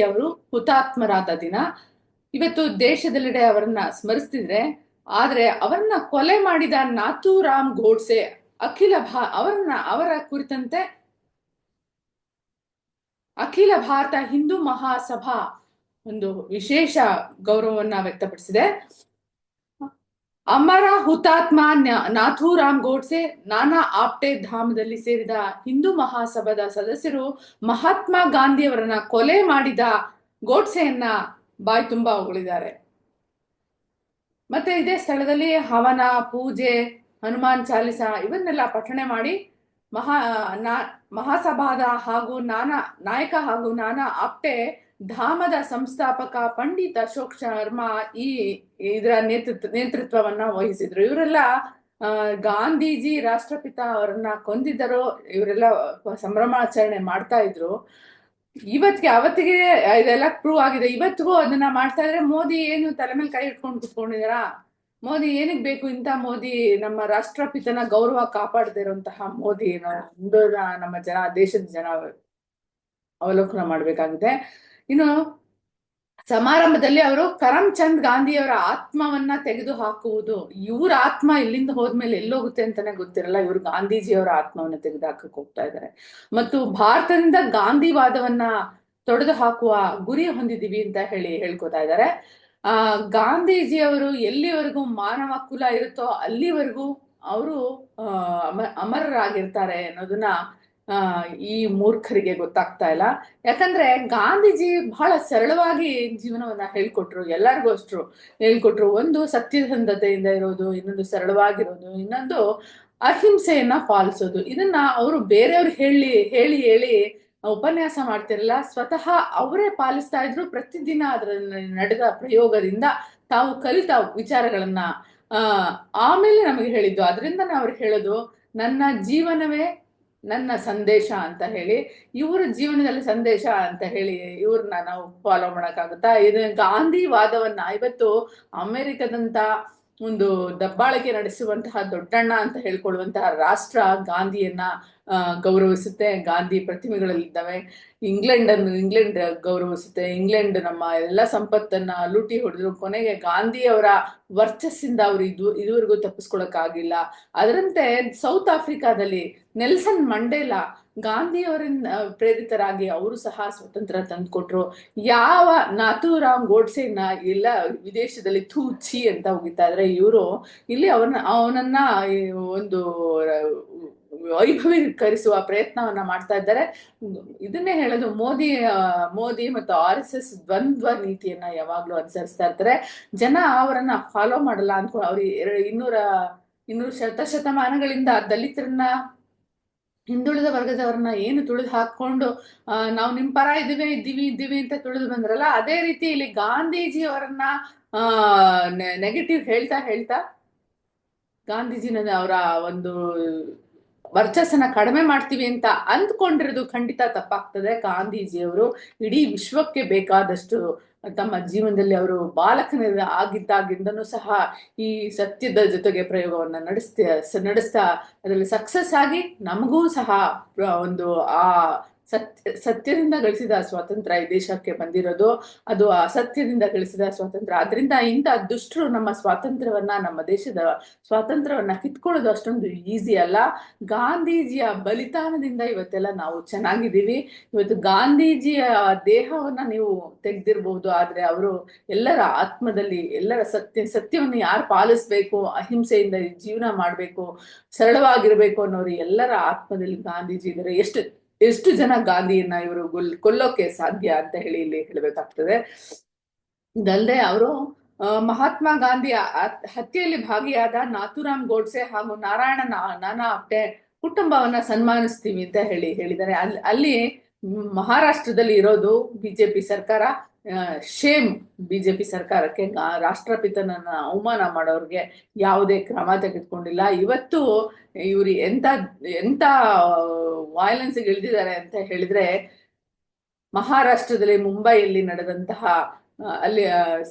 ಅವರು ಹುತಾತ್ಮರಾದ ದಿನ. ಇವತ್ತು ದೇಶದೆಲ್ಲೆಡೆ ಅವರನ್ನ ಸ್ಮರಿಸ್ತಿದ್ರೆ, ಆದ್ರೆ ಅವರನ್ನ ಕೊಲೆ ಮಾಡಿದ ನಾಥೂರಾಮ್ ಗೋಡ್ಸೆ, ಅಖಿಲ ಭಾ, ಅವರನ್ನ, ಅವರ ಕುರಿತಂತೆ ಅಖಿಲ ಭಾರತ ಹಿಂದೂ ಮಹಾಸಭಾ ಒಂದು ವಿಶೇಷ ಗೌರವವನ್ನ ವ್ಯಕ್ತಪಡಿಸಿದೆ. ಅಮರ ಹುತಾತ್ಮ ನಾಥೂರಾಮ್ ಗೋಡ್ಸೆ ನಾನಾ ಆಪ್ಟೆ ಧಾಮದಲ್ಲಿ ಸೇರಿದ ಹಿಂದೂ ಮಹಾಸಭಾದ ಸದಸ್ಯರು ಮಹಾತ್ಮ ಗಾಂಧಿಯವರನ್ನ ಕೊಲೆ ಮಾಡಿದ ಗೋಡ್ಸೆಯನ್ನ ಬಾಯಿ ತುಂಬಾ ಹೊಗಳಿದ್ದಾರೆ. ಮತ್ತೆ ಇದೇ ಸ್ಥಳದಲ್ಲಿ ಹವನ, ಪೂಜೆ, ಹನುಮಾನ್ ಚಾಲಿಸ ಇವನ್ನೆಲ್ಲ ಪಠಣೆ ಮಾಡಿ ಮಹಾ, ನಾ, ಮಹಾಸಭಾದ ಹಾಗೂ ನಾನಾ ನಾಯಕ ಹಾಗೂ ನಾನಾ ಆಪ್ಟೆ ಧಾಮದ ಸಂಸ್ಥಾಪಕ ಪಂಡಿತ್ ಅಶೋಕ್ ಶರ್ಮಾ ಈ ಇದರ ನೇತೃತ್ವ, ನೇತೃತ್ವವನ್ನ ವಹಿಸಿದ್ರು. ಇವರೆಲ್ಲ ಗಾಂಧೀಜಿ ರಾಷ್ಟ್ರಪಿತ ಅವರನ್ನ ಕೊಂದಿದ್ದರು. ಇವರೆಲ್ಲ ಸಂಭ್ರಮಾಚರಣೆ ಮಾಡ್ತಾ ಇದ್ರು. ಇವತ್ತಿಗೆ, ಅವತ್ತಿಗೆ ಇದೆಲ್ಲ ಪ್ರೂವ್ ಆಗಿದೆ. ಇವತ್ತಿಗೂ ಅದನ್ನ ಮಾಡ್ತಾ ಇದ್ರೆ ಮೋದಿ ಏನು ತಲೆ ಮೇಲೆ ಕೈ ಇಟ್ಕೊಂಡು ಕುತ್ಕೊಂಡಿದಾರ ಮೋದಿ ಏನಕ್ಕೆ ಬೇಕು ಇಂಥ ಮೋದಿ? ನಮ್ಮ ರಾಷ್ಟ್ರಪಿತನ ಗೌರವ ಕಾಪಾಡದೇ ಇರುವಂತಹ ಮುಂದೆ ನಮ್ಮ ಜನ, ದೇಶದ ಜನ ಅವಲೋಕನ ಮಾಡ್ಬೇಕಾಗಿದೆ ಇನ್ನು ಸಮಾರಂಭದಲ್ಲಿ ಅವರು ಕರಮ್ಚಂದ್ ಗಾಂಧಿಯವರ ಆತ್ಮವನ್ನ ತೆಗೆದು ಹಾಕುವುದು ಇವ್ರ ಆತ್ಮ ಇಲ್ಲಿಂದ ಹೋದ್ಮೇಲೆ ಎಲ್ಲೋಗುತ್ತೆ ಅಂತಾನೆ ಗೊತ್ತಿರಲ್ಲ, ಇವರು ಗಾಂಧೀಜಿಯವರ ಆತ್ಮವನ್ನ ತೆಗೆದು ಹಾಕಕ್ ಹೋಗ್ತಾ ಇದ್ದಾರೆ ಮತ್ತು ಭಾರತದಿಂದ ಗಾಂಧಿವಾದವನ್ನ ತೊಡೆದು ಹಾಕುವ ಗುರಿ ಹೊಂದಿದೀವಿ ಅಂತ ಹೇಳಿ ಹೇಳ್ಕೊತಾ ಇದ್ದಾರೆ ಆ, ಗಾಂಧೀಜಿಯವರು ಎಲ್ಲಿವರೆಗೂ ಮಾನವ ಕುಲ ಇರುತ್ತೋ ಅಲ್ಲಿವರೆಗೂ ಅವರು ಅಮ, ಅಮರರಾಗಿರ್ತಾರೆ ಅನ್ನೋದನ್ನ ಈ ಮೂರ್ಖರಿಗೆ ಗೊತ್ತಾಗ್ತಾ ಇಲ್ಲ. ಯಾಕಂದ್ರೆ ಗಾಂಧೀಜಿ ಬಹಳ ಸರಳವಾಗಿ ಜೀವನವನ್ನ ಹೇಳ್ಕೊಟ್ರು, ಎಲ್ಲರಿಗೂ ಅಷ್ಟ್ರು. ಹೇಳ್ಕೊಟ್ರು, ಒಂದು ಸತ್ಯಸಂಧತೆಯಿಂದ ಇರೋದು, ಇನ್ನೊಂದು ಸರಳವಾಗಿರೋದು, ಇನ್ನೊಂದು ಅಹಿಂಸೆಯನ್ನ ಪಾಲಿಸೋದು. ಇದನ್ನ ಅವರು ಬೇರೆಯವ್ರು ಹೇಳಿ ಹೇಳಿ ಹೇಳಿ ಉಪನ್ಯಾಸ ಮಾಡ್ತಿರಲ್ಲ ಸ್ವತಃ ಅವರೇ ಪಾಲಿಸ್ತಾ ಇದ್ರು. ಪ್ರತಿದಿನ ಅದರ ನಡೆದ ಪ್ರಯೋಗದಿಂದ ತಾವು ಕಲಿತ ವಿಚಾರಗಳನ್ನ ಆಮೇಲೆ ನಮಗೆ ಹೇಳಿದ್ದು. ಅದರಿಂದ ಅವ್ರು ಹೇಳೋದು, ನನ್ನ ಜೀವನವೇ ನನ್ನ ಸಂದೇಶ ಅಂತ ಹೇಳಿ, ಇವರ ಜೀವನದಲ್ಲಿ ಸಂದೇಶ ಅಂತ ಹೇಳಿ ಇವ್ರನ್ನ ನಾವು ಫಾಲೋ ಮಾಡೋಕ್ಕಾಗುತ್ತಾ? ಇದು ಗಾಂಧಿ ವಾದವನ್ನ ಇವತ್ತು ಅಮೆರಿಕದಂತ ಒಂದು ದಬ್ಬಾಳಿಕೆ ನಡೆಸುವಂತಹ ದೊಡ್ಡಣ್ಣ ಅಂತ ಹೇಳ್ಕೊಳ್ಳುವಂತಹ ರಾಷ್ಟ್ರ ಗಾಂಧಿಯನ್ನ ಗೌರವಿಸುತ್ತೆ. ಗಾಂಧಿ ಪ್ರತಿಮೆಗಳಲ್ಲಿದ್ದಾವೆ. ಇಂಗ್ಲೆಂಡ್ ಅನ್ನು, ಇಂಗ್ಲೆಂಡ್ ಗೌರವಿಸುತ್ತೆ. ಇಂಗ್ಲೆಂಡ್ ನಮ್ಮ ಎಲ್ಲ ಸಂಪತ್ತನ್ನ ಲೂಟಿ ಹೊಡೆದ್ರು. ಕೊನೆಗೆ ಗಾಂಧಿಯವರ ವರ್ಚಸ್ಸಿಂದ ಅವರು ಇದು ಇದುವರೆಗೂ ತಪ್ಪಿಸ್ಕೊಳಕ್ಕಾಗಿಲ್ಲ. ಅದರಂತೆ ಸೌತ್ ಆಫ್ರಿಕಾದಲ್ಲಿ ನೆಲ್ಸನ್ ಮಂಡೇಲಾ ಗಾಂಧಿಯವರಿಂದ ಪ್ರೇರಿತರಾಗಿ ಅವರು ಸಹ ಸ್ವತಂತ್ರ ತಂದುಕೊಟ್ರು. ಯಾವ ನಾಥೂರಾಮ್ ಗೋಡ್ಸೆನ ಎಲ್ಲ ವಿದೇಶದಲ್ಲಿ ಥೂ ಅಂತ ಹೋಗಿತಾ ಇದ್ರೆ ಇವರು ಇಲ್ಲಿ ಅವನ ಅವನನ್ನ ಒಂದು ವೈಭವೀಕರಿಸುವ ಪ್ರಯತ್ನವನ್ನ ಮಾಡ್ತಾ ಇದ್ದಾರೆ. ಇದನ್ನೇ ಹೇಳೋದು, ಮೋದಿ ಮೋದಿ ಮತ್ತು ಆರ್ ಎಸ್ ಎಸ್ ದ್ವಂದ್ವ ನೀತಿಯನ್ನ ಯಾವಾಗ್ಲೂ ಅನುಸರಿಸ್ತಾ ಇರ್ತಾರೆ. ಜನ ಅವರನ್ನ ಫಾಲೋ ಮಾಡಲ್ಲ ಅಂದ್ಕೊಂಡು ಅವ್ರಿಗೆ ಇನ್ನೂರ, ಇನ್ನೂರು ಶತಶತಮಾನಗಳಿಂದ ದಲಿತರನ್ನ ಹಿಂದುಳಿದ ವರ್ಗದವ್ರನ್ನ ಏನು ತುಳಿದು ಹಾಕೊಂಡು ನಾವು ನಿಮ್ ಪರ ಇದೀವಿ ಇದ್ದೀವಿ ಇದ್ದೀವಿ ಅಂತ ತುಳಿದು ಬಂದ್ರಲ್ಲ, ಅದೇ ರೀತಿ ಇಲ್ಲಿ ಗಾಂಧೀಜಿಯವರನ್ನ ನೆಗೆಟಿವ್ ಹೇಳ್ತಾ ಹೇಳ್ತಾ, ಗಾಂಧೀಜಿನ ಅವರ ಒಂದು ವರ್ಚಸ್ಸನ್ನ ಕಡಿಮೆ ಮಾಡ್ತೀವಿ ಅಂತ ಅಂದ್ಕೊಂಡಿರೋದು ಖಂಡಿತ ತಪ್ಪಾಗ್ತದೆ. ಗಾಂಧೀಜಿಯವರು ಇಡೀ ವಿಶ್ವಕ್ಕೆ ಬೇಕಾದಷ್ಟು ತಮ್ಮ ಜೀವನದಲ್ಲಿ ಅವರು ಬಾಲಕನ ಆಗಿದ್ದಾಗಿಂದನು ಸಹ ಈ ಸತ್ಯದ ಜೊತೆಗೆ ಪ್ರಯೋಗವನ್ನು ನಡೆಸ್ತಾ ನಡೆಸ್ತಾ, ಅದರಲ್ಲಿ ಸಕ್ಸಸ್ ಆಗಿ ನಮಗೂ ಸಹ ಒಂದು ಆ ಸತ್ಯ, ಸತ್ಯದಿಂದ ಗಳಿಸಿದ ಸ್ವಾತಂತ್ರ್ಯ ಈ ದೇಶಕ್ಕೆ ಬಂದಿರೋದು, ಅದು ಅಸತ್ಯದಿಂದ ಗಳಿಸಿದ ಸ್ವಾತಂತ್ರ್ಯ. ಅದರಿಂದ ಇಂಥ ದುಷ್ಟರು ನಮ್ಮ ಸ್ವಾತಂತ್ರ್ಯವನ್ನ, ನಮ್ಮ ದೇಶದ ಸ್ವಾತಂತ್ರ್ಯವನ್ನ ಕಿತ್ಕೊಳ್ಳೋದು ಅಷ್ಟೊಂದು ಈಸಿ ಅಲ್ಲ. ಗಾಂಧೀಜಿಯ ಬಲಿದಾನದಿಂದ ಇವತ್ತೆಲ್ಲ ನಾವು ಚೆನ್ನಾಗಿದ್ದೀವಿ. ಇವತ್ತು ಗಾಂಧೀಜಿಯ ದೇಹವನ್ನ ನೀವು ತೆಗೆದಿರಬಹುದು ಆದ್ರೆ ಅವರು ಎಲ್ಲರ ಆತ್ಮದಲ್ಲಿ, ಎಲ್ಲರ ಸತ್ಯ, ಸತ್ಯವನ್ನು ಯಾರು ಪಾಲಿಸ್ಬೇಕು, ಅಹಿಂಸೆಯಿಂದ ಜೀವನ ಮಾಡ್ಬೇಕು, ಸರಳವಾಗಿರ್ಬೇಕು ಅನ್ನೋರು ಎಲ್ಲರ ಆತ್ಮದಲ್ಲಿ ಗಾಂಧೀಜಿ ಇದ್ದಾರೆ. ಎಷ್ಟು ಎಷ್ಟು ಜನ ಗಾಂಧಿಯನ್ನ ಇವರು ಕೊಲ್ಲೋಕೆ ಸಾಧ್ಯ ಅಂತ ಹೇಳಿ ಇಲ್ಲಿ ಹೇಳಬೇಕಾಗ್ತದೆ. ಇದಲ್ಲದೆ ಅವರು ಮಹಾತ್ಮ ಗಾಂಧಿ ಹತ್ಯೆಯಲ್ಲಿ ಭಾಗಿಯಾದ ನಾಥುರಾಮ್ ಗೋಡ್ಸೆ ಹಾಗೂ ನಾರಾಯಣ ನಾನಾ ಅಪ್ಟೆ ಕುಟುಂಬವನ್ನ ಸನ್ಮಾನಿಸ್ತೀವಿ ಅಂತ ಹೇಳಿ ಹೇಳಿದ್ದಾರೆ. ಅಲ್ಲಿ ಅಲ್ಲಿ ಮಹಾರಾಷ್ಟ್ರದಲ್ಲಿ ಇರೋದು ಬಿಜೆಪಿ ಸರ್ಕಾರ. ಶೇಮ್ ಬಿಜೆಪಿ ಸರ್ಕಾರಕ್ಕೆ. ರಾಷ್ಟ್ರಪಿತನನ್ನ ಅವಮಾನ ಮಾಡೋರಿಗೆ ಯಾವುದೇ ಕ್ರಮ ತೆಗೆದುಕೊಂಡಿಲ್ಲ. ಇವತ್ತು ಇವರು ಎಂತ ಎಂತ ವೈಲೆನ್ಸ್ ಇಳಿದಿದ್ದಾರೆ ಅಂತ ಹೇಳಿದ್ರೆ ಮಹಾರಾಷ್ಟ್ರದಲ್ಲಿ ಮುಂಬೈಯಲ್ಲಿ ನಡೆದಂತಹ ಅಲ್ಲಿ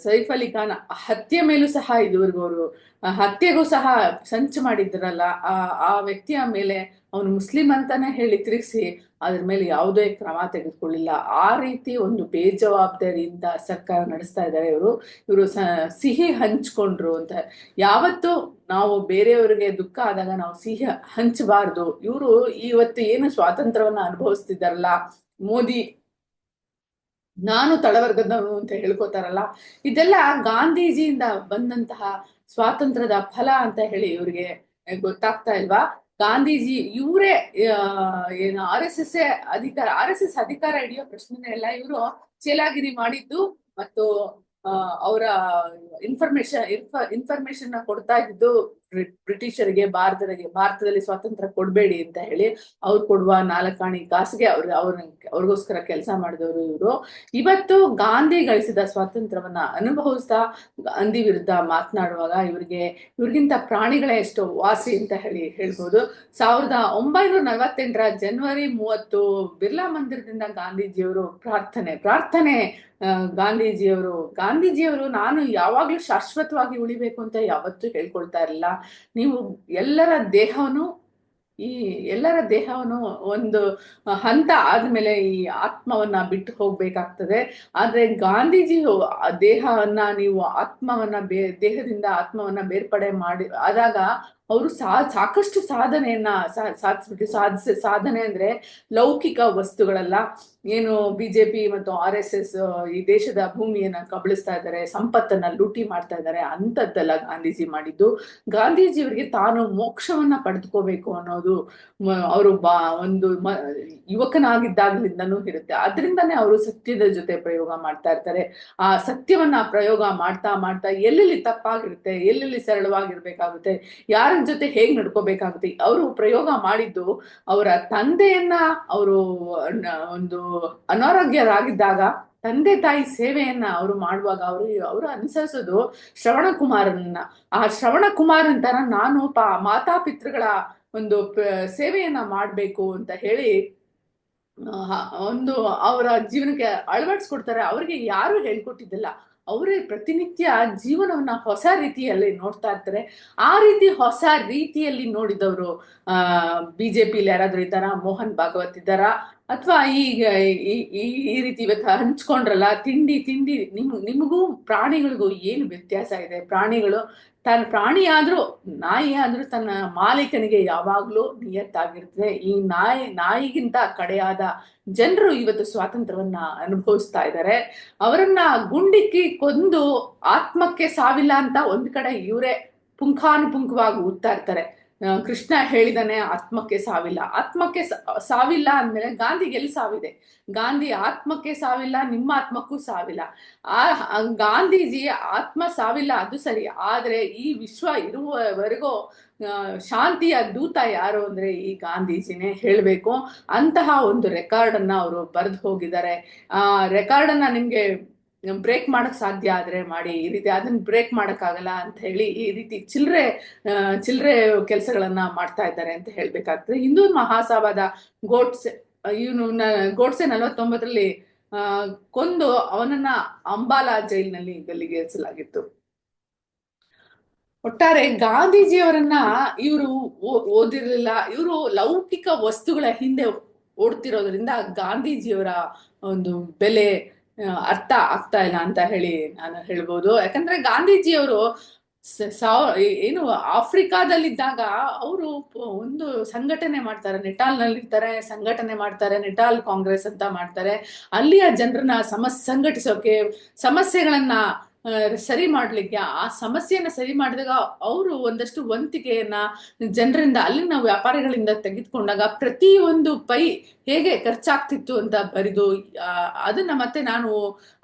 ಸೈಫ್ ಅಲಿ ಖಾನ್ ಹತ್ಯೆ ಮೇಲೂ ಸಹ ಇದುವರೆಗೂ ಅವರು ಹತ್ಯೆಗೂ ಸಹ ಸಂಚು ಮಾಡಿದ್ರಲ್ಲ, ಆ ಆ ವ್ಯಕ್ತಿಯ ಮೇಲೆ ಅವನು ಮುಸ್ಲಿಂ ಅಂತಾನೆ ಹೇಳಿ ತಿರುಗಿಸಿ ಅದ್ರ ಮೇಲೆ ಯಾವುದೇ ಕ್ರಮ ತೆಗೆದುಕೊಳ್ಳಿಲ್ಲ. ಆ ರೀತಿ ಒಂದು ಬೇಜವಾಬ್ದಾರಿಯಿಂದ ಸರ್ಕಾರ ನಡೆಸ್ತಾ ಇದ್ದಾರೆ ಇವರು. ಇವರು ಸಿಹಿ ಹಂಚ್ಕೊಂಡ್ರು ಅಂತ. ಯಾವತ್ತು ನಾವು ಬೇರೆಯವರಿಗೆ ದುಃಖ ಆದಾಗ ನಾವು ಸಿಹಿ ಹಂಚಬಾರ್ದು. ಇವರು ಇವತ್ತು ಏನು ಸ್ವಾತಂತ್ರ್ಯವನ್ನ ಅನುಭವಿಸ್ತಿದ್ದಾರಲ್ಲ? ಮೋದಿ ನಾನು ತಳವರ್ಗದವನು ಅಂತ ಹೇಳ್ಕೋತಾರಲ್ಲ? ಇದೆಲ್ಲ ಗಾಂಧೀಜಿಯಿಂದ ಬಂದಂತಹ ಸ್ವಾತಂತ್ರ್ಯದ ಫಲ ಅಂತ ಹೇಳಿ ಇವ್ರಿಗೆ ಗೊತ್ತಾಗ್ತಾ ಇಲ್ವಾ? ಗಾಂಧೀಜಿ ಇವರೇ ಏನು ಆರ್ ಎಸ್ ಎಸ್ ಅಧಿಕಾರ, ಆರ್ ಎಸ್ ಎಸ್ ಅಧಿಕಾರ ಹಿಡಿಯೋ ಪ್ರಶ್ನೆನೇ ಇಲ್ಲ. ಇವರು ಚೇಲಾಗಿರಿ ಮಾಡಿದ್ದು ಮತ್ತು ಅವರ ಇನ್ಫಾರ್ಮೇಶನ್ ಇನ್ಫಾರ್ಮೇಶನ್ ಕೊಡ್ತಾ ಇದ್ದು ಬ್ರಿಟಿಷರಿಗೆ, ಭಾರತರಿಗೆ, ಭಾರತದಲ್ಲಿ ಸ್ವಾತಂತ್ರ್ಯ ಕೊಡಬೇಡಿ ಅಂತ ಹೇಳಿ ಅವ್ರು ಕೊಡುವ ನಾಲ್ಕಾಣಿ ಕಾಸಿಗೆ ಅವ್ರ ಅವ್ರ ಅವ್ರಿಗೋಸ್ಕರ ಕೆಲಸ ಮಾಡಿದವರು ಇವರು. ಇವತ್ತು ಗಾಂಧಿ ಗಳಿಸಿದ ಸ್ವಾತಂತ್ರ್ಯವನ್ನ ಅನುಭವಿಸ್ತಾ ಗಾಂಧಿ ವಿರುದ್ಧ ಮಾತನಾಡುವಾಗ ಇವರಿಗೆ, ಇವ್ರಿಗಿಂತ ಪ್ರಾಣಿಗಳೇ ಎಷ್ಟು ವಾಸಿ ಅಂತ ಹೇಳಿ ಹೇಳ್ಬೋದು. ಸಾವಿರದ ಒಂಬೈನೂರ ನಲವತ್ತೆಂಟರ ಜನವರಿ ಮೂವತ್ತು ಬಿರ್ಲಾ ಮಂದಿರದಿಂದ ಗಾಂಧೀಜಿಯವರು ಪ್ರಾರ್ಥನೆ ಪ್ರಾರ್ಥನೆ ಗಾಂಧೀಜಿಯವರು ಗಾಂಧೀಜಿಯವರು ನಾನು ಯಾವಾಗ್ಲೂ ಶಾಶ್ವತವಾಗಿ ಉಳಿಬೇಕು ಅಂತ ಯಾವತ್ತೂ ಹೇಳ್ಕೊಳ್ತಾ ಇರಲಿಲ್ಲ. ನೀವು ಎಲ್ಲರ ದೇಹವನ್ನು, ಈ ಎಲ್ಲರ ದೇಹವನ್ನು ಒಂದು ಹಂತ ಆದ್ಮೇಲೆ ಈ ಆತ್ಮವನ್ನ ಬಿಟ್ಟು ಹೋಗ್ಬೇಕಾಗ್ತದೆ. ಆದ್ರೆ ಗಾಂಧೀಜಿ ದೇಹವನ್ನ ನೀವು ಆತ್ಮವನ್ನ ಬೇ, ದೇಹದಿಂದ ಆತ್ಮವನ್ನ ಬೇರ್ಪಡೆ ಮಾಡಿ, ಆದಾಗ ಅವರು ಸಾ, ಸಾಕಷ್ಟು ಸಾಧನೆಯನ್ನ ಸಾಧಿಸ್ಬಿಟ್ಟು ಸಾಧಿಸ, ಸಾಧನೆ ಅಂದ್ರೆ ಲೌಕಿಕ ವಸ್ತುಗಳಲ್ಲ. ಏನು ಬಿಜೆಪಿ ಮತ್ತು ಆರ್ ಎಸ್ ಎಸ್ ಈ ದೇಶದ ಭೂಮಿಯನ್ನ ಕಬಳಿಸ್ತಾ ಇದ್ದಾರೆ, ಸಂಪತ್ತನ್ನ ಲೂಟಿ ಮಾಡ್ತಾ ಇದ್ದಾರೆ ಅಂತದ್ದೆಲ್ಲ ಗಾಂಧೀಜಿ ಮಾಡಿದ್ದು. ಗಾಂಧೀಜಿಯವರಿಗೆ ತಾನು ಮೋಕ್ಷವನ್ನ ಪಡೆದುಕೋಬೇಕು ಅನ್ನೋದು ಅವರು ಬಾ, ಒಂದು ಯುವಕನಾಗಿದ್ದಾಗಲಿಂದನೂ ಇರುತ್ತೆ. ಅದರಿಂದನೇ ಅವರು ಸತ್ಯದ ಜೊತೆ ಪ್ರಯೋಗ ಮಾಡ್ತಾ ಇರ್ತಾರೆ. ಆ ಸತ್ಯವನ್ನ ಪ್ರಯೋಗ ಮಾಡ್ತಾ ಮಾಡ್ತಾ ಎಲ್ಲೆಲ್ಲಿ ತಪ್ಪಾಗಿರುತ್ತೆ, ಎಲ್ಲೆಲ್ಲಿ ಸರಳವಾಗಿರ್ಬೇಕಾಗುತ್ತೆ, ಯಾರ ಜೊತೆ ಹೇಗ್ ನಡ್ಕೋಬೇಕಾಗುತ್ತೆ? ಅವರು ಪ್ರಯೋಗ ಮಾಡಿದ್ದು ಅವರ ತಂದೆಯನ್ನ ಅವರು ಒಂದು ಅನಾರೋಗ್ಯರಾಗಿದ್ದಾಗ ತಂದೆ ತಾಯಿ ಸೇವೆಯನ್ನ ಅವರು ಮಾಡುವಾಗ ಅವರು ಅವರು ಅನುಸರಿಸೋದು ಶ್ರವಣ ಕುಮಾರನ್ನ ಆ ಶ್ರವಣ ಕುಮಾರ್ ಅಂತಾರ ನಾನು ಪಾ, ಮಾತಾಪಿತೃಗಳ ಒಂದು ಸೇವೆಯನ್ನ ಮಾಡ್ಬೇಕು ಅಂತ ಹೇಳಿ ಒಂದು ಅವರ ಜೀವನಕ್ಕೆ ಅಳವಡಿಸ್ಕೊಡ್ತಾರೆ. ಅವ್ರಿಗೆ ಯಾರು ಹೇಳ್ಕೊಟ್ಟಿದ್ದಿಲ್ಲ. ಅವರೇ ಪ್ರತಿನಿತ್ಯ ಜೀವನವನ್ನ ಹೊಸ ರೀತಿಯಲ್ಲಿ ನೋಡ್ತಾ ಇರ್ತಾರೆ. ಆ ರೀತಿ ಹೊಸ ರೀತಿಯಲ್ಲಿ ನೋಡಿದವರು, ಆ, ಬಿಜೆಪಿಲಿ ಯಾರಾದ್ರೂ ಇದ್ದಾರಾ? ಮೋಹನ್ ಭಾಗವತ್ ಇದ್ದಾರಾ? ಅಥವಾ ಈಗ ಈ- ಈ ರೀತಿ ಇವತ್ತು ಹಂಚ್ಕೊಂಡ್ರಲ್ಲ, ತಿಂಡಿ ತಿಂಡಿ, ನಿಮ್, ನಿಮಗೂ ಪ್ರಾಣಿಗಳಿಗೂ ಏನು ವ್ಯತ್ಯಾಸ ಇದೆ? ಪ್ರಾಣಿಗಳು ತನ್ನ ಪ್ರಾಣಿ ಆದರೂ, ನಾಯಿ ಆದರೂ ತನ್ನ ಮಾಲೀಕನಿಗೆ ಯಾವಾಗಲೂ ನಿಯತ್ತಾಗಿರ್ತದೆ. ಈ ನಾಯಿ, ನಾಯಿಗಿಂತ ಕಡೆಯಾದ ಜನರು ಇವತ್ತು ಸ್ವಾತಂತ್ರ್ಯವನ್ನ ಅನುಭವಿಸ್ತಾ ಇದ್ದಾರೆ. ಅವರನ್ನ ಗುಂಡಿಕ್ಕಿ ಕೊಂದು ಆತ್ಮಕ್ಕೆ ಸಾವಿಲ್ಲ ಅಂತ ಒಂದ್ ಕಡೆ ಇವರೇ ಪುಂಖಾನುಪುಂಖವಾಗಿ ಊದ್ತಾ ಇರ್ತಾರೆ. ಕೃಷ್ಣ ಹೇಳಿದಾನೆ, ಆತ್ಮಕ್ಕೆ ಸಾವಿಲ್ಲ. ಆತ್ಮಕ್ಕೆ ಸಾವಿಲ್ಲ ಅಂದ್ಮೇಲೆ ಗಾಂಧಿಗೆ ಎಲ್ಲಿ ಸಾವಿದೆ? ಗಾಂಧಿ ಆತ್ಮಕ್ಕೆ ಸಾವಿಲ್ಲ, ನಿಮ್ಮ ಆತ್ಮಕ್ಕೂ ಸಾವಿಲ್ಲ. ಆ ಗಾಂಧೀಜಿ ಆತ್ಮ ಸಾವಿಲ್ಲ, ಅದು ಸರಿ. ಆದ್ರೆ ಈ ವಿಶ್ವ ಇರುವವರೆಗೂ ಶಾಂತಿಯ ದೂತ ಯಾರು ಅಂದ್ರೆ ಈ ಗಾಂಧೀಜಿನೇ ಹೇಳ್ಬೇಕು. ಅಂತಹ ಒಂದು ರೆಕಾರ್ಡ್ ಅನ್ನ ಅವರು ಬರೆದು ಹೋಗಿದ್ದಾರೆ. ಆ ರೆಕಾರ್ಡ್ ಅನ್ನ ನಿಮ್ಗೆ ಬ್ರೇಕ್ ಮಾಡಕ್ ಸಾಧ್ಯ ಆದ್ರೆ ಮಾಡಿ, ಈ ರೀತಿ ಅದನ್ನ ಬ್ರೇಕ್ ಮಾಡಕ್ಕಾಗಲ್ಲ ಅಂತ ಹೇಳಿ ಈ ರೀತಿ ಚಿಲ್ರೆ ಚಿಲ್ರೆ ಕೆಲಸಗಳನ್ನ ಮಾಡ್ತಾ ಇದ್ದಾರೆ ಅಂತ ಹೇಳ್ಬೇಕಾಗ್ತದೆ. ಹಿಂದೂ ಮಹಾಸಭಾದ ಗೋಡ್ಸೆ ಇವನು ಗೋಡ್ಸೆ ನಲವತ್ತೊಂಬತ್ತರಲ್ಲಿ ಕೊಂದು ಅವನನ್ನ ಅಂಬಾಲಾ ಜೈಲಿನಲ್ಲಿ ಗಲ್ಲಿಗೇರಿಸಲಾಗಿತ್ತು. ಒಟ್ಟಾರೆ ಗಾಂಧೀಜಿಯವರನ್ನ ಇವರು ಓದಿರಲಿಲ್ಲ. ಇವರು ಲೌಕಿಕ ವಸ್ತುಗಳ ಹಿಂದೆ ಓಡ್ತಿರೋದ್ರಿಂದ ಗಾಂಧೀಜಿಯವರ ಒಂದು ಬೆಲೆ ಅರ್ಥ ಆಗ್ತಾ ಇಲ್ಲ ಅಂತ ಹೇಳಿ ನಾನು ಹೇಳ್ಬೋದು. ಯಾಕಂದ್ರೆ ಗಾಂಧೀಜಿಯವರು ಸಾವ ಏನು ಆಫ್ರಿಕಾದಲ್ಲಿದ್ದಾಗ ಅವರು ಒಂದು ಸಂಘಟನೆ ಮಾಡ್ತಾರೆ. ನೆಟಾಲ್ನಲ್ಲಿ ಇರ್ತಾರೆ ಸಂಘಟನೆ ಮಾಡ್ತಾರೆ, ನೆಟಾಲ್ ಕಾಂಗ್ರೆಸ್ ಅಂತ ಮಾಡ್ತಾರೆ. ಅಲ್ಲಿಯ ಜನರನ್ನ ಸಮಸ್, ಸಂಘಟಿಸೋಕೆ ಸಮಸ್ಯೆಗಳನ್ನ ಸರಿ ಮಾಡ್ಲಿಕ್ಕೆ, ಆ ಸಮಸ್ಯೆಯನ್ನ ಸರಿ ಮಾಡಿದಾಗ ಅವರು ಒಂದಷ್ಟು ವಂತಿಕೆಯನ್ನ ಜನರಿಂದ, ಅಲ್ಲಿನ ವ್ಯಾಪಾರಿಗಳಿಂದ ತೆಗೆದುಕೊಂಡಾಗ ಪ್ರತಿಯೊಂದು ಪೈ ಹೇಗೆ ಖರ್ಚಾಗ್ತಿತ್ತು ಅಂತ ಬರೆದು ಅದನ್ನ ಮತ್ತೆ ನಾನು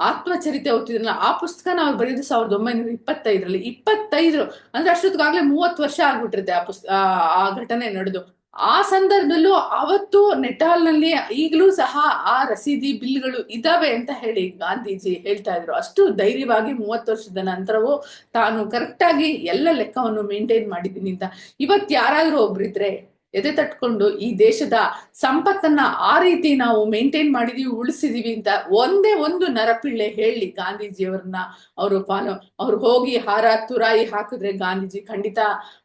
ಆತ್ಮಚರಿತೆ ಓದ್ತಿದ್ರಲ್ಲ ಆ ಪುಸ್ತಕನ ಅವ್ರು ಬರೆದು ಸಾವಿರದ ಒಂಬೈನೂರ ಇಪ್ಪತ್ತೈದರಲ್ಲಿ. ಇಪ್ಪತ್ತೈದು ಅಂದ್ರೆ ಅಷ್ಟೊತ್ತಿಗಾಗ್ಲೇ ಮೂವತ್ತು ವರ್ಷ ಆಗ್ಬಿಟ್ಟಿರುತ್ತೆ ಆ ಪುಸ್ತ ಆ ಆ ಘಟನೆ ನಡೆದು. ಆ ಸಂದರ್ಭದಲ್ಲೂ ಅವತ್ತು ನೆಟಾಲ್ನಲ್ಲಿ ಈಗಲೂ ಸಹ ಆ ರಸೀದಿ ಬಿಲ್ಗಳು ಇದಾವೆ ಅಂತ ಹೇಳಿ ಗಾಂಧೀಜಿ ಹೇಳ್ತಾ ಇದ್ರು. ಅಷ್ಟು ಧೈರ್ಯವಾಗಿ ಮೂವತ್ತು ವರ್ಷದ ನಂತರವೂ ತಾನು ಕರೆಕ್ಟಾಗಿ ಎಲ್ಲ ಲೆಕ್ಕವನ್ನು ಮೇಂಟೈನ್ ಮಾಡಿದ್ದೀನಿ ಅಂತ. ಇವತ್ತು ಯಾರಾದ್ರೂ ಒಬ್ರಿದ್ರೆ ಎದೆ ತಟ್ಕೊಂಡು ಈ ದೇಶದ ಸಂಪತ್ತನ್ನ ಆ ರೀತಿ ನಾವು ಮೇಂಟೈನ್ ಮಾಡಿದೀವಿ, ಉಳಿಸಿದೀವಿ ಅಂತ ಒಂದೇ ಒಂದು ನರಪಿಳ್ಳೆ ಹೇಳಿ ಗಾಂಧೀಜಿಯವ್ರನ್ನ ಅವರು ಫಾಲೋ ಅವ್ರು ಹೋಗಿ ಹಾರ ತುರಾಯಿ ಹಾಕಿದ್ರೆ ಗಾಂಧೀಜಿ ಖಂಡಿತ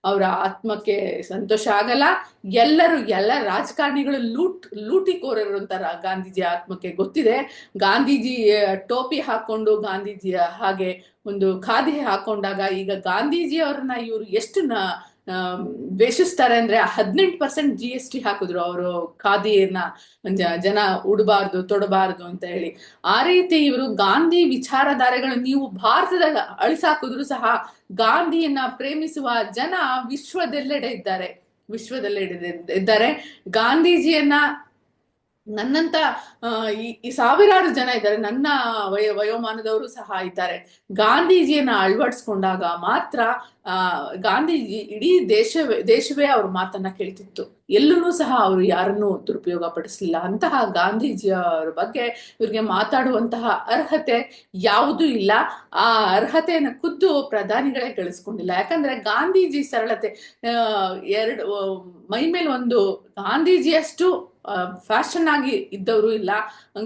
ಅವರ ಆತ್ಮಕ್ಕೆ ಸಂತೋಷ ಆಗಲ್ಲ. ಎಲ್ಲರೂ ಎಲ್ಲ ರಾಜಕಾರಣಿಗಳು ಲೂಟ್ ಲೂಟಿಕೋರರು ಅಂತಾರ ಗಾಂಧೀಜಿ ಆತ್ಮಕ್ಕೆ ಗೊತ್ತಿದೆ. ಗಾಂಧೀಜಿ ಟೋಪಿ ಹಾಕೊಂಡು ಗಾಂಧೀಜಿಯ ಹಾಗೆ ಒಂದು ಖಾದಿ ಹಾಕೊಂಡಾಗ ಈಗ ಗಾಂಧೀಜಿ ಅವ್ರನ್ನ ಇವರು ಎಷ್ಟು ದ್ವೇಷಿಸ್ತಾರೆ ಅಂದ್ರೆ ಹದಿನೆಂಟು ಪರ್ಸೆಂಟ್ ಜಿ ಎಸ್ ಟಿ ಹಾಕಿದ್ರು ಅವರು ಖಾದಿಯನ್ನ ಜನ ಉಡಬಾರ್ದು, ತೊಡಬಾರ್ದು ಅಂತ ಹೇಳಿ. ಆ ರೀತಿ ಇವರು ಗಾಂಧಿ ವಿಚಾರಧಾರೆಗಳು ನೀವು ಭಾರತದಾಗ ಅಳಿಸಾಕಿದ್ರು ಸಹ ಗಾಂಧಿಯನ್ನ ಪ್ರೇಮಿಸುವ ಜನ ವಿಶ್ವದೆಲ್ಲೆಡೆ ಇದ್ದಾರೆ. ವಿಶ್ವದಲ್ಲೆಡೆ ಇದ್ದಾರೆ. ಗಾಂಧೀಜಿಯನ್ನ ನನ್ನಂತ ಈ ಸಾವಿರಾರು ಜನ ಇದ್ದಾರೆ. ನನ್ನ ವಯ, ವಯೋಮಾನದವರು ಸಹ ಇದ್ದಾರೆ. ಗಾಂಧೀಜಿಯನ್ನ ಅಳವಡಿಸ್ಕೊಂಡಾಗ ಮಾತ್ರ, ಆ, ಗಾಂಧೀಜಿ ಇಡೀ ದೇಶವೇ ದೇಶವೇ ಅವ್ರ ಮಾತನ್ನ ಕೇಳ್ತಿತ್ತು. ಎಲ್ಲೂ ಸಹ ಅವರು ಯಾರನ್ನೂ ದುರುಪಯೋಗ ಪಡಿಸಲಿಲ್ಲ ಅಂತಹ ಗಾಂಧೀಜಿಯವರ ಬಗ್ಗೆ ಇವ್ರಿಗೆ ಮಾತಾಡುವಂತಹ ಅರ್ಹತೆ ಯಾವುದೂ ಇಲ್ಲ. ಆ ಅರ್ಹತೆಯನ್ನು ಖುದ್ದು ಪ್ರಧಾನಿಗಳೇ ಗಳಿಸ್ಕೊಂಡಿಲ್ಲ. ಯಾಕಂದ್ರೆ ಗಾಂಧೀಜಿ ಸರಳತೆ ಎರಡು ಮೈ ಮೇಲೆ ಒಂದು ಗಾಂಧೀಜಿಯಷ್ಟು ಫ್ಯಾಷನ್ ಆಗಿ ಇದ್ದವರು ಇಲ್ಲ.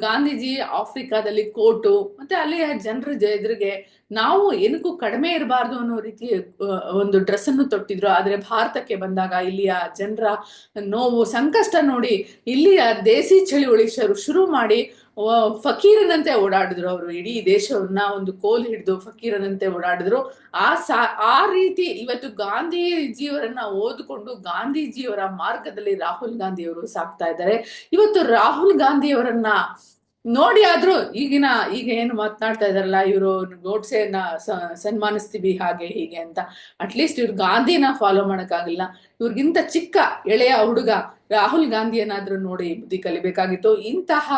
ಗಾಂಧೀಜಿ ಆಫ್ರಿಕಾದಲ್ಲಿ ಕೋಟು, ಮತ್ತೆ ಅಲ್ಲಿಯ ಜನರ ಎದುರಿಗೆ ನಾವು ಏನಕ್ಕೂ ಕಡಿಮೆ ಇರಬಾರ್ದು ಅನ್ನೋ ರೀತಿ ಒಂದು ಡ್ರೆಸ್ ಅನ್ನು ತೊಟ್ಟಿದ್ರು. ಆದ್ರೆ ಭಾರತಕ್ಕೆ ಬಂದಾಗ ಇಲ್ಲಿಯ ಜನರ ನೋವು, ಸಂಕಷ್ಟ ನೋಡಿ ಇಲ್ಲಿಯ ದೇಸಿ ಚಳುವಳಿ ಶುರು ಶುರು ಮಾಡಿ ಫಕೀರನಂತೆ ಓಡಾಡಿದ್ರು ಅವರು. ಇಡೀ ದೇಶವನ್ನ ಒಂದು ಕೋಲ್ ಹಿಡಿದು ಫಕೀರನಂತೆ ಓಡಾಡಿದ್ರು. ಆ ಸಾ, ಆ ರೀತಿ ಇವತ್ತು ಗಾಂಧೀಜಿಯವರನ್ನ ಓದಿಕೊಂಡು ಗಾಂಧೀಜಿಯವರ ಮಾರ್ಗದಲ್ಲಿ ರಾಹುಲ್ ಗಾಂಧಿಯವರು ಸಾಕ್ತಾ ಇದ್ದಾರೆ. ಇವತ್ತು ರಾಹುಲ್ ಗಾಂಧಿಯವರನ್ನ ನೋಡಿ ಆದ್ರೂ ಈಗಿನ, ಈಗ ಏನು ಮಾತನಾಡ್ತಾ ಇದಾರಲ್ಲ ಇವರು ಗೋಡ್ಸೆನ ಸನ್ಮಾನಿಸ್ತೀವಿ ಹಾಗೆ ಹೀಗೆ ಅಂತ. ಅಟ್ಲೀಸ್ಟ್ ಇವ್ರು ಗಾಂಧಿನ ಫಾಲೋ ಮಾಡೋಕ್ಕಾಗಿಲ್ಲ. ಇವ್ರಿಗಿಂತ ಚಿಕ್ಕ ಎಳೆಯ ಹುಡುಗ ರಾಹುಲ್ ಗಾಂಧಿಯನ್ನಾದ್ರೂ ನೋಡಿ ಬುದ್ಧಿ ಕಲಿಬೇಕಾಗಿತ್ತು. ಇಂತಹ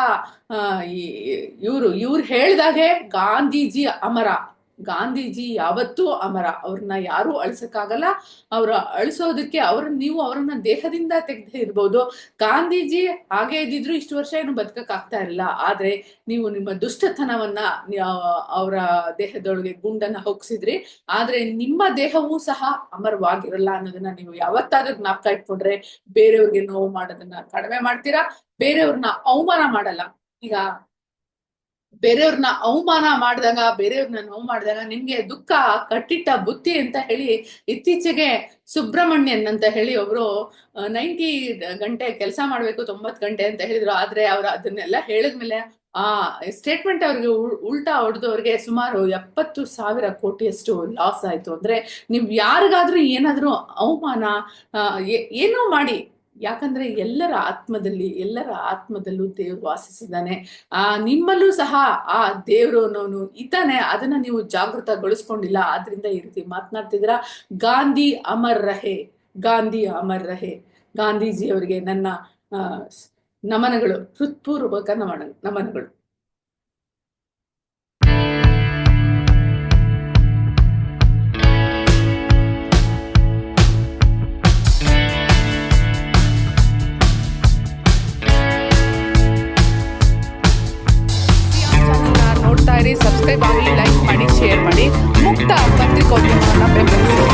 ಇವರು, ಇವ್ರು ಹೇಳ್ದಾಗೆ ಗಾಂಧೀಜಿ ಅಮರ. ಗಾಂಧೀಜಿ ಯಾವತ್ತೂ ಅಮರ. ಅವ್ರನ್ನ ಯಾರು ಅಳಿಸಕ್ಕಾಗಲ್ಲ. ಅವ್ರ ಅಳಿಸೋದಕ್ಕೆ ಅವ್ರನ್ನ ನೀವು ಅವರನ್ನ ದೇಹದಿಂದ ತೆಗೆದೇ ಇರ್ಬೋದು. ಗಾಂಧೀಜಿ ಹಾಗೆ ಇದ್ದಿದ್ರು ಇಷ್ಟು ವರ್ಷ ಏನು ಬದುಕಕ್ ಆಗ್ತಾ ಇರಲಿಲ್ಲ ಆದ್ರೆ ನೀವು ನಿಮ್ಮ ದುಷ್ಟತನವನ್ನ ಅವರ ದೇಹದೊಳಗೆ ಗುಂಡನ್ನ ಹೊಗ್ಸಿದ್ರಿ ಆದ್ರೆ ನಿಮ್ಮ ದೇಹವೂ ಸಹ ಅಮರವಾಗಿರಲ್ಲ ಅನ್ನೋದನ್ನ ನೀವು ಯಾವತ್ತಾದ್ರೂ ಜ್ಞಾಪಕ ಇಟ್ಕೊಂಡ್ರೆ ಬೇರೆಯವ್ರಿಗೆ ನೋವು ಮಾಡೋದನ್ನ ಕಡಿಮೆ ಮಾಡ್ತೀರಾ? ಬೇರೆಯವ್ರನ್ನ ಅವಮಾನ ಮಾಡಲ್ಲ. ಈಗ ಬೇರೆಯವ್ರನ್ನ ಅವಮಾನ ಮಾಡಿದಾಗ ಬೇರೆಯವ್ರನ್ನ ನೋವು ಮಾಡಿದಾಗ, ನಿಮ್ಗೆ ದುಃಖ, ಕಟ್ಟಿಟ್ಟ ಬುತ್ತಿ ಅಂತ ಹೇಳಿ ಇತ್ತೀಚೆಗೆ ಸುಬ್ರಹ್ಮಣ್ಯನ್ ಅಂತ ಹೇಳಿ ಒಬ್ರು ನೈಂಟಿ ಗಂಟೆ ಕೆಲಸ ಮಾಡ್ಬೇಕು ತೊಂಬತ್ ಗಂಟೆ ಅಂತ ಹೇಳಿದ್ರು. ಆದ್ರೆ ಅವ್ರು ಅದನ್ನೆಲ್ಲ ಹೇಳಿದ್ಮೇಲೆ, ಆ ಸ್ಟೇಟ್ಮೆಂಟ್ ಅವ್ರಿಗೆ ಉಲ್- ಉಲ್ಟಾ ಹೊಡೆದು ಅವ್ರಿಗೆ ಸುಮಾರು ಎಪ್ಪತ್ತು ಸಾವಿರ ಕೋಟಿಯಷ್ಟು ಲಾಸ್ ಆಯ್ತು. ಅಂದ್ರೆ ನೀವ್ ಯಾರಿಗಾದ್ರೂ ಏನಾದ್ರೂ ಅವಮಾನ ಏನೋ ಮಾಡಿ. ಯಾಕಂದ್ರೆ ಎಲ್ಲರ ಆತ್ಮದಲ್ಲಿ ಎಲ್ಲರ ಆತ್ಮದಲ್ಲೂ ದೇವ್ರು ವಾಸಿಸಿದ್ದಾನೆ. ಆ ನಿಮ್ಮಲ್ಲೂ ಸಹ ಆ ದೇವ್ರು ಅನ್ನೋನು ಇದ್ದಾನೆ. ಅದನ್ನ ನೀವು ಜಾಗೃತಗೊಳಿಸ್ಕೊಂಡಿಲ್ಲ. ಆದ್ರಿಂದ ಈ ರೀತಿ ಮಾತನಾಡ್ತಿದ್ದೀರಾ? ಗಾಂಧಿ ಅಮರ್ ರಹೆ ಗಾಂಧಿ ಅಮರ್ ರಹೆ ಗಾಂಧೀಜಿಯವರಿಗೆ ನನ್ನ ಆ, ನಮನಗಳು ಹೃತ್ಪೂರ್ವಕ ನಮನ ನಮನಗಳು. பாவி லைக் பண்ணி ஷேர் பண்ணி முக்தா பற்றி கொஞ்சம் நம்ம பேசுவோம்